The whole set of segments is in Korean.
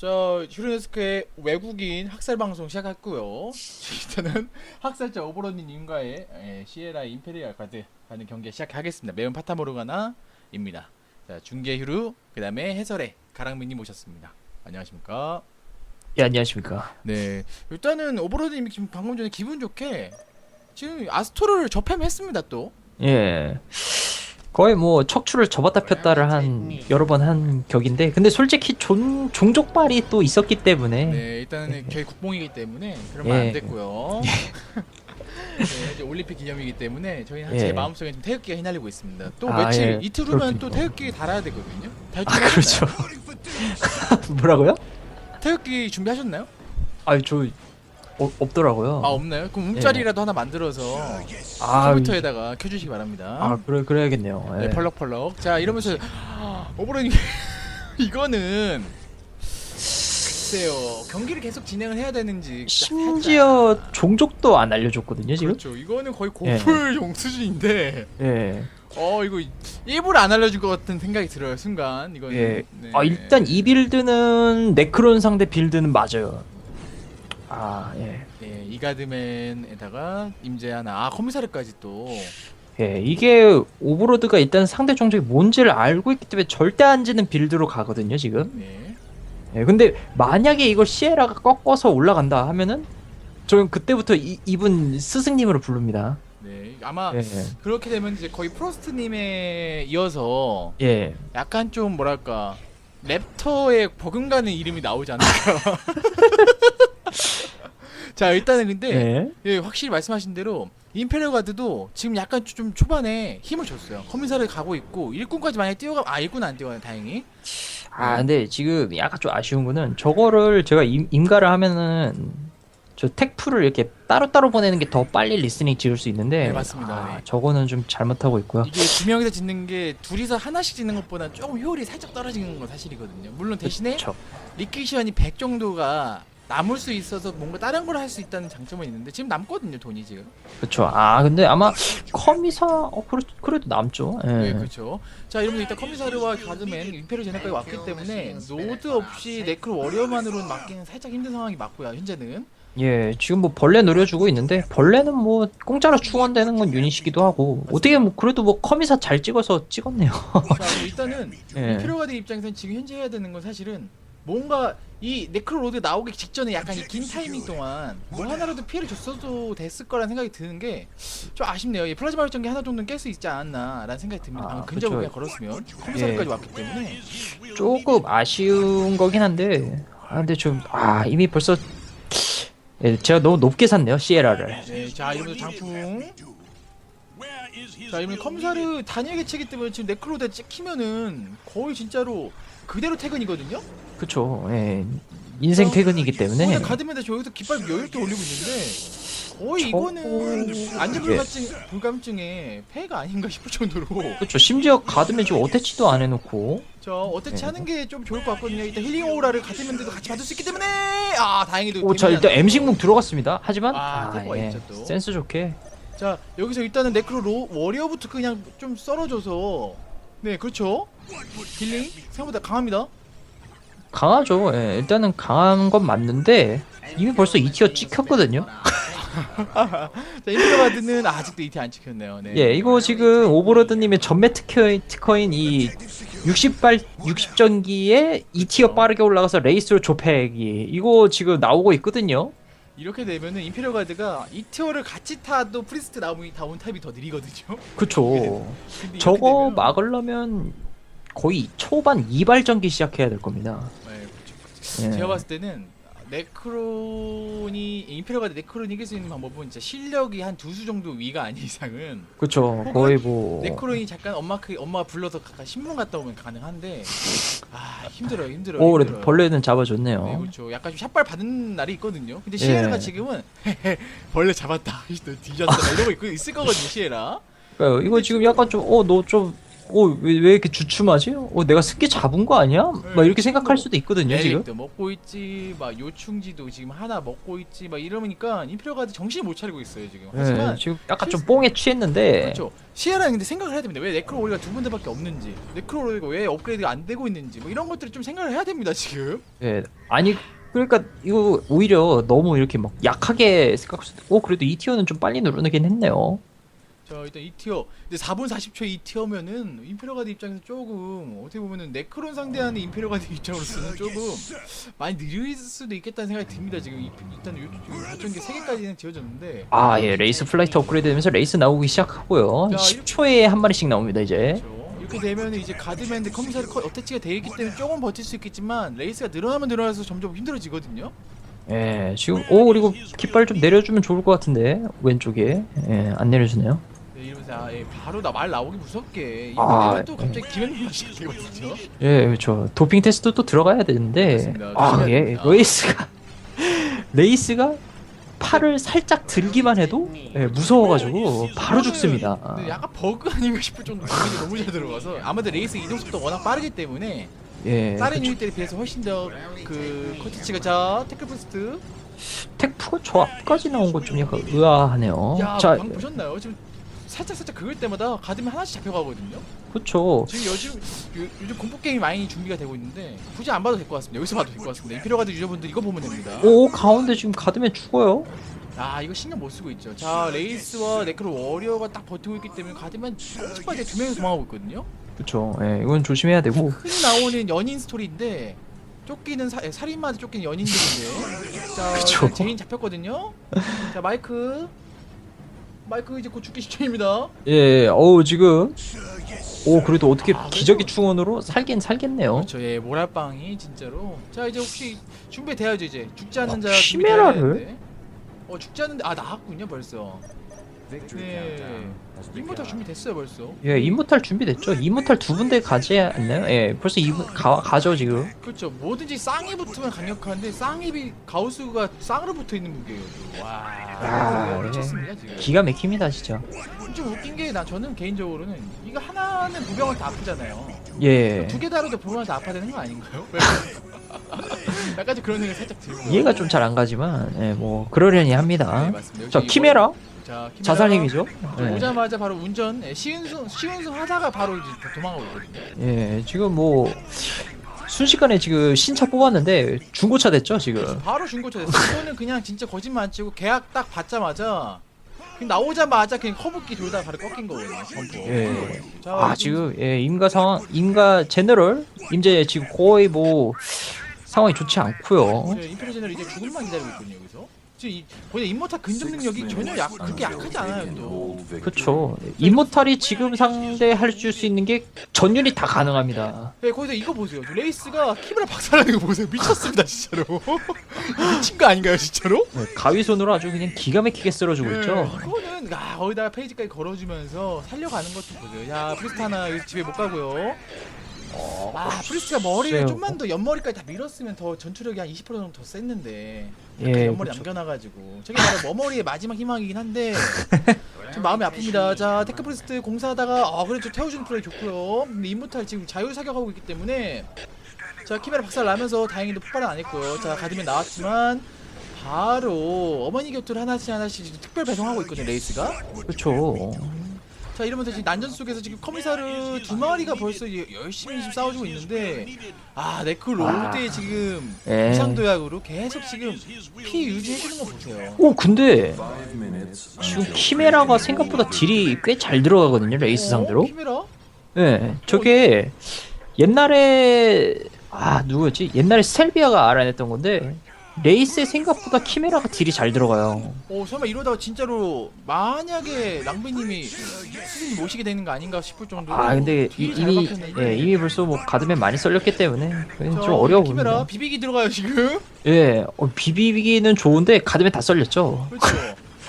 저 휴르네스크의 외국인 학살 방송 시작했고요. 일단은 학살자 오버로니님과의 예, 시에라 임페리얼 가드 가는 경기 시작하겠습니다. 매운 파타모르가나입니다. 자 중계 휴르 그다음에 해설의 가랑민님 모셨습니다. 안녕하십니까? 예, 안녕하십니까. 네 일단은 오버로드님이 지금 방금 전에 기분 좋게 지금 아스토로를 접햄했습니다 또. 예. 거의 뭐 척추를 접었다 폈다를 한 여러 번 한 격인데 근데 솔직히 존, 종족발이 또 있었기 때문에 네, 일단은 저희 국뽕이기 때문에 그러면 예. 안 됐고요. 네, 이제 올림픽 기념이기 때문에 저희는 제 예. 마음속에 좀 태극기가 휘날리고 있습니다. 또 아, 며칠 예. 이틀 후면 또 그렇군요. 태극기 달아야 되거든요. 달아 그렇죠. 뭐라고요? 태극기 준비하셨나요? 아니 저 어, 없더라고요. 아 없나요? 그럼 움짤이라도 하나 만들어서 아, 컴퓨터에다가 켜주시기 바랍니다. 아 그래 그래야겠네요. 예. 네, 펄럭펄럭. 자 이러면서 오버로니 이거는 글쎄요 경기를 계속 진행을 해야 되는지 심지어 종족도 안 알려줬거든요 지금. 그렇죠. 이거는 거의 고풀 용 수준인데 예. 어 이거 일부러 안 알려줄 것 같은 생각이 들어요 순간 이거는 예. 네. 아 일단 이 빌드는 네크론 상대 빌드는 맞아요. 아 예. 예, 이가드맨에다가 임재하나 아 커미사르까지 또 예, 이게 오버로드가 일단 상대 종족이 뭔지를 알고 있기 때문에 절대 안 지는 빌드로 가거든요, 지금. 네. 예, 근데 만약에 이걸 시에라가 꺾어서 올라간다 하면은 저는 그때부터 이, 이분 스승님으로 부릅니다. 네 아마 예, 그렇게 되면 이제 거의 프로스트님에 이어서 예. 약간 좀 뭐랄까 랩터의 버금가는 이름이 나오지 않을까 자 일단은 근데 예. 예, 확실히 말씀하신 대로 임페리얼 가드도 지금 약간 좀 초반에 힘을 줬어요. 커미사를 가고 있고 일꾼까지 만약에 뛰어가 아 일꾼 안 뛰어가요 다행히. 아, 근데 지금 약간 좀 아쉬운 거는 저거를 제가 임, 임가를 하면은 저 텍풀을 이렇게 따로따로 보내는 게 더 빨리 리스닝 지을 수 있는데 네, 맞습니다. 아, 네. 저거는 좀 잘못하고 있고요. 이게 두 명이서 짓는 게 둘이서 하나씩 짓는 것보다 조금 효율이 살짝 떨어지는 건 사실이거든요. 물론 대신에 그쵸. 리퀴시언이 100 정도가 남을 수 있어서 뭔가 다른 걸 할 수 있다는 장점은 있는데 지금 남거든요 돈이 지금. 그쵸. 아, 근데 아마 커미사, 어, 그래, 그래도 남죠. 예. 네, 그렇죠. 자, 이러면 일단 커미사르와 가드맨 임페리얼 제네까지 왔기 때문에 노드 없이 네크로 워리어만으로는 막기는 살짝 힘든 상황이 맞고요. 현재는. 예, 지금 뭐 벌레 노려주고 있는데 벌레는 뭐 공짜로 충원되는 건 유닛이기도 하고 어떻게 뭐 그래도 뭐 커미사 잘 찍어서 찍었네요. 자, 그럼 일단은 예. 임페리얼가드 입장에서는 지금 현재 해야 되는 건 사실은 뭔가 이 네크로 로드 나오기 직전에 약간 이 긴 타이밍 동안 뭐 하나라도 피해를 줬어도 됐을 거라는 생각이 드는 게 좀 아쉽네요. 이 플라즈마 발전기 하나 정도는 깰 수 있지 않았나라는 생각이 듭니다. 아, 방금 근접을 그쵸. 그냥 걸었으면 커미사르까지 예. 왔기 때문에 조금 아쉬운 거긴 한데 아 근데 좀 아 이미 벌써 예, 제가 너무 높게 샀네요 시에라를. 네, 자 이러면서 장풍 자 이러면 컴사르 단일 개체기 때문에 지금 네크로드 찍히면은 거의 진짜로 그대로 퇴근이거든요. 그쵸. 예. 인생 퇴근이기 때문에 가드맨데 저 여기서 깃발 여유 있게 올리고 있는데 거의 저거- 이거는 안전불감증 불감증의 폐가 아닌가 싶을 정도로 그쵸. 심지어 가드면 지금 어태치도 안 해놓고 저 어떻게 네. 하는 게 좀 좋을 것 같거든요. 일단 힐링 오라를 가드맨들도 같이 받을 수 있기 때문에 아 다행히도 오, 자 데미지 일단 안 엠식묵 들어갔습니다. 하지만 아, 아, 태포가 예. 있죠, 또. 센스 좋게 자 여기서 일단은 네크로 로, 워리어부터 그냥 좀 썰어줘서 네 그렇죠 딜링 생각보다 강합니다 강하죠. 예. 일단은 강한 건 맞는데 이미 벌써 2티어 찍혔거든요. 자 인프라바드는 아직도 이티 안 찍혔네요 네. 예, 이거 지금 오버로드님의 전매 특허인, 특허인 이 60발 60전기에 2티어 빠르게 올라가서 레이스로 조패기 이거 지금 나오고 있거든요. 이렇게 되면은 임페리얼 가드가 이 티어를 같이 타도 프리스트 나오면 다운 타입이 더 느리거든요 그쵸. 근데 이렇게 저거 되면- 막으려면 거의 초반 2발 전기 시작해야 될 겁니다. 네, 그렇죠, 그렇죠. 예. 제가 봤을 때는 네크론이 임페리얼 가드 네크론이 이길 수 있는 방법은 진짜 실력이 한 두 수 정도 위가 아닌 이상은. 혹은 거의 뭐 네크론이 잠깐 엄마 크 엄마가 불러서 가까 신문 갔다 오면 가능한데 아 힘들어요 힘들어요 오, 그래도 힘들어요. 벌레는 네, 잡아줬네요. 그렇죠. 약간 좀 샷발 받는 날이 있거든요. 근데 시에라가 예. 지금은 벌레 잡았다, 뒤졌다 이러고 있고 있을 거거든요, 시에라. 그러니까 이거 지금 약간 좀 어 너 좀 어왜 왜 이렇게 주춤하지? 어 내가 습기 잡은 거 아니야? 막 이렇게 생각할 수도 있거든요 지금. 에릭도 먹고 있지, 막 요충지도 지금 하나 먹고 있지, 막 이러니까 임페리얼가드 정신 못 차리고 있어요 지금. 하지만 네, 지금 약간 좀 뽕에 취했는데 그렇죠. 시에라는 근데 생각을 해야 됩니다. 왜 네크로 오리가 두 군데밖에 없는지, 네크로 오리가 왜 업그레이드가 안 되고 있는지, 뭐 이런 것들을 좀 생각을 해야 됩니다 지금. 예, 아니 그러니까 이거 오히려 너무 이렇게 막 약하게 생각할 수도 있고 어, 그래도 2티어는 좀 빨리 누르긴 했네요. 자 일단 2티어 근데 4분 40초 2티어면은 임페리얼가드 입장에서 조금 어떻게 보면은 네크론 상대하는 임페리얼가드 입장으로서는 조금 많이 느릴 수도 있겠다는 생각이 듭니다 지금 이- 일단 요 발전기 3개까지는 지어졌는데 아, 예, 레이스 플라이트 업그레이드 되면서 레이스 나오기 시작하고요. 자, 10초에 한 마리씩 나옵니다, 이제. 그렇죠. 이렇게 되면 이제 가드맨드 커미사르 컷 어태치가 되어 있기 때문에 조금 버틸 수 있겠지만 레이스가 늘어나면 늘어나서 점점 힘들어지거든요 예, 지금, 오, 그리고 깃발 좀 내려주면 좋을 것 같은데, 왼쪽에. 예, 안 내려주네요. 네, 이러면서 아, 예, 바로 나 말 나오기 무섭게 아, 이번에는 또 갑자기 기ven님이 시작되거든요 예, 그렇죠. 도핑 테스트 또 들어가야 되는데, 그렇습니다. 아, 조심해야 예. 레이스가, 레이스가 팔을 살짝 들기만 해도, 예, 무서워가지고, 바로 죽습니다. 근데 약간 버그 아닌가 싶을 정도로 너무 잘 들어가서 아무래도 레이스 이동 속도 워낙 빠르기 때문에 예, 다른. 유닛들에 비해서 훨씬 더 그 커티치가 자 태클 부스트 텍프가 저 앞까지 나온 건 좀 약간 의아하네요. 야 자, 방금 보셨나요? 지금 살짝 살짝 긁을 때마다 가드면 하나씩 잡혀가거든요 그렇죠. 지금 요즘 요, 요즘 공포 게임이 많이 준비가 되고 있는데 굳이 안 봐도 될 것 같습니다. 여기서 봐도 될 것 같습니다. 임페리얼 가드 유저분들 이거 보면 됩니다. 오 가운데 지금 가드면 죽어요. 아 이거 신경 못 쓰고 있죠. 자 레이스와 네크로 워리어가 딱 버티고 있기 때문에 가드면 끔찍하게 두 명이 도망가고 있거든요. 그렇죠. 예, 이건 조심해야 되고. 흔히 나오는 연인 스토리인데 쫓기는 사, 예, 살인마한테 쫓기는 연인들인데 자 그쵸. 제인 잡혔거든요. 자 마이크 마이크 이제 곧 죽기 직전입니다. 예, 어우 지금. 오 그래도 어떻게 아, 기적의 그래도- 충원으로 살긴 살겠네요. 그렇죠. 예 모랄빵이 진짜로. 자 이제 혹시 준비돼야죠 이제 죽지 않는 아, 자 키메라를? 준비돼야 되는데. 어 죽지 않는데 아 나왔군요 벌써. 네. 임무터 준비됐어요 벌써. 예, 이모탈 준비됐죠. 이모탈 두 군데 가지 않나요? 예, 벌써 이 가, 가죠 지금. 그렇죠. 뭐든지 쌍이 붙으면 강력한데 쌍입이 가우스가 쌍으로 붙어 있는 무게예요. 와. 아, 미쳤습니다 지금. 기가 막힙니다 진짜. 좀 웃긴 게 나 저는 개인적으로는 이거 하나는 보병한테 아프잖아요. 예. 두 개 다뤄도 보병한테 아파야 되는 거 아닌가요? 약간 좀 그런 생각이 살짝 들고. 이해가 좀 잘 안 가지만, 예, 뭐 그러려니 합니다. 네, 맞습니다. 자, 키메라 이번- 자. 자살행위죠. 저 예. 오자마자 바로 운전 예, 시운승 시운승 하다가 바로 이제 도망가고 있거든요. 예, 지금 뭐 순식간에 지금 신차 뽑았는데 중고차 됐죠 지금. 바로 중고차 됐어. 이거는 그냥 진짜 거짓말 안 치고 계약 딱 받자마자 그냥 나오자마자 그냥 허브기 돌다가 바로 꺾인 거거든요. 점프. 예. 자, 아 지금 예, 임가 상황, 임가 제너럴 임제 지금 거의 뭐 상황이 좋지 않고요. 네, 임페리얼 제너럴 이제 죽음만 기다리고 있거든요 여기서. 지금 이, 거의 임모타 근접 능력이 전혀 약 그렇게 약하지 않아요 또. 그렇죠. 이모탈이 지금 상대할 수 있는 게 전율이 다 가능합니다. 네, 거기서 이거 보세요. 저 레이스가 키브라 박살나는 거 보세요. 미쳤습니다 진짜로. 미친 거 아닌가요 진짜로? 네, 가위손으로 아주 그냥 기가 막히게 쓸어주고 있죠. 네, 이거는 아, 거기다가 페이지까지 걸어주면서 살려가는 것도 보세요. 야 프리스트 하나 여기 집에 못 가고요. 아 프리스트가 머리를 글쎄요. 좀만 더 옆머리까지 다 밀었으면 더 전투력이 한 20% 정도 더 셌는데 그 예, 옆머리 그렇죠. 남겨놔가지고 저게 바로 머머리의 마지막 희망이긴 한데 좀 마음이 아픕니다. 자 테크 프리스트 공사하다가 아 그래 저 태워주는 플레이 좋고요. 근데 임무탈 지금 자유 사격하고 있기 때문에 자 키메라 박살 나면서 다행히도 폭발은 안 했고요. 자 가드면 나왔지만 바로 어머니 곁을 하나씩 하나씩 지금 특별 배송하고 있거든요 레이스가. 그렇죠. 자 이러면서 지금 난전 속에서 지금 커미사르 두 마리가 벌써 이- 열심히 지금 싸워주고 있는데 아 네크 로드에 지금 예. 이상도약으로 계속 지금 피 유지해주는 거 보세요. 오 근데 지금 키메라가 생각보다 딜이 꽤 잘 들어가거든요 레이스 상대로. 어, 키메라? 예, 저게 옛날에 아 누구였지? 옛날에 스텔비아가 알아냈던 건데 레이스에 생각보다 키메라가 딜이 잘 들어가요. 어 설마 이러다가 진짜로 만약에 랑비님이 수진이 모시게 되는 거 아닌가 싶을 정도로 아 근데 이, 딜이 잘 이미 박혔는데. 예, 이미 벌써 뭐 가드맨 많이 썰렸기 때문에 자, 좀 어려워 키메라 보입니다. 비비기 들어가요 지금. 예, 어, 비비기는 좋은데 가드맨 다 썰렸죠. 그렇죠.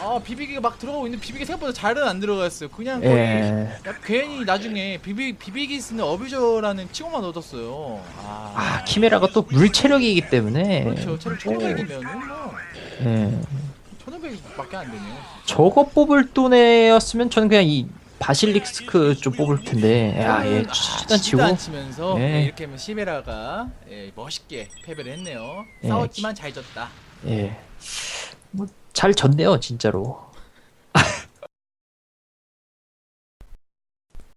아 비비기가 막 들어가고 있는데 비비기 생각보다 잘은 안 들어갔어요. 그냥 거의 예. 야, 괜히 나중에 비비 비비기 쓰는 어뷰저라는 칭호만 얻었어요. 아, 아 키메라가 또 물 체력이기 때문에 그렇죠. 체력 1500이면은 뭐 예. 1500밖에 안 되네요. 저거 뽑을 돈이었으면 저는 그냥 이 바실릭스크 좀 뽑을 텐데 야, 얘 아, 치단 치고 안 치면서 예. 네, 이렇게 하면 시베라가 예, 멋있게 패배를 했네요. 예. 싸웠지만 잘 졌다. 예. 뭐 잘 졌네요, 진짜로.